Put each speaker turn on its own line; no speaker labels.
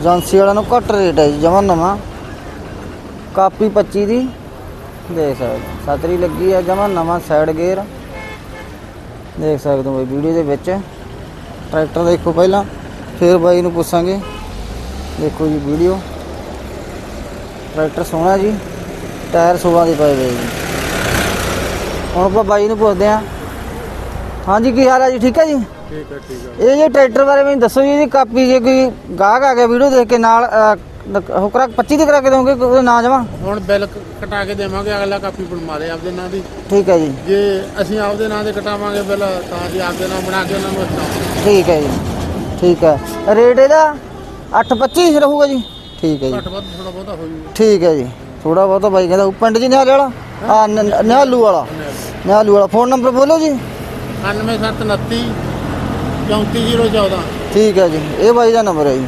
Agency ਵਾਲਿਆਂ ਨੂੰ ਘੱਟ ਰੇਟ ਹੈ ਜੀ, ਜਮਾ ਨਵਾਂ। ਕਾਪੀ 25 ਦੀ, ਦੇਖ ਸਕਦੇ ਹੋ। ਸਤਰੀ ਲੱਗੀ ਹੈ ਜਮਾ ਨਵਾਂ ਸਾਈਡ ਗੇਅਰ ਦੇਖ ਸਕਦੇ ਹੋ ਬਈ ਵੀਡੀਓ ਦੇ ਵਿੱਚ। ਟਰੈਕਟਰ ਦੇਖੋ ਪਹਿਲਾਂ, ਫਿਰ ਬਾਈ ਨੂੰ ਪੁੱਛਾਂਗੇ। ਦੇਖੋ ਜੀ ਵੀਡੀਓ ਟਰੈਕਟਰ ਸੋਹਣਾ ਜੀ, ਟਾਇਰ 16 ਦੇ ਪਏ ਹੋਏ ਜੀ। ਹੁਣ ਆਪਾਂ ਬਾਈ ਨੂੰ ਪੁੱਛਦੇ ਹਾਂ। ਹਾਂਜੀ, ਕੀ ਹਾਲ ਹੈ ਜੀ? ਠੀਕ ਹੈ ਜੀ?
ਠੀਕ ਹੈ ਠੀਕ ਹੈ।
ਇਹ ਜੇ ਟਰੈਕਟਰ ਬਾਰੇ ਮੈਨੂੰ ਦੱਸੋ ਜੀ ਇਹਦੀ ਕਾਪੀ ਜੇ ਕੋਈ ਗਾਹਕ ਆ ਗਿਆ ਵੀਡੀਓ ਦੇਖ ਕੇ ਨਾਲ ਅਹ, ਨ- ਉਹ ਕਰਾ 25 ਦੀ ਕਰਾ ਕੇ ਦੋਗੇ ਉਹਦਾ ਨਾਂ ਜਮਾ?
ਹੁਣ ਬਿੱਲ ਕਟਾ ਕੇ ਦੇਵਾਂਗੇ ਅਗਲਾ ਕਾਪੀ ਬਣਵਾ ਦੇ ਆਪਦੇ ਨਾਂ ਦੀ।
ਠੀਕ ਹੈ ਜੀ।
ਜੇ ਅਸੀਂ ਆਪਦੇ ਨਾਂ ਦੇ ਕਟਾਵਾਂਗੇ ਬਿੱਲ ਤਾਂ ਅਸੀਂ ਆਪਦੇ ਨਾਂ ਬਣਾ ਕੇ ਉਹਨਾਂ ਨੂੰ ਹਟਾਵਾਂਗੇ
ਠੀਕ ਹੈ ਜੀ ਠੀਕ ਹੈ। ਰੇਟ ਇਹਦਾ 825 ਰਹੂਗਾ ਜੀ। ਠੀਕ ਹੈ ਜੀ।
ਘੱਟ ਵੱਧ ਥੋੜਾ ਬਹੁਤਾ ਹੋ ਜੂਗਾ।
ਠੀਕ ਹੈ ਜੀ। ਥੋੜਾ ਬਹੁਤਾ ਬਾਈ ਕਹਿੰਦਾ ਪਿੰਡ ਜੀ ਨਿਹਾਲੇ ਵਾਲਾ? ਆ ਨਿਹਾਲੂ ਵਾਲਾ। ਨਿਹਾਲੂ। ਵਾਲਾ। ਫੋਨ ਨੰਬਰ ਬੋਲੋ ਜੀ।
9729 34014
ਠੀਕ ਹੈ ਜੀ ਇਹ ਬਾਈ ਦਾ ਨੰਬਰ ਹੈ ਜੀ।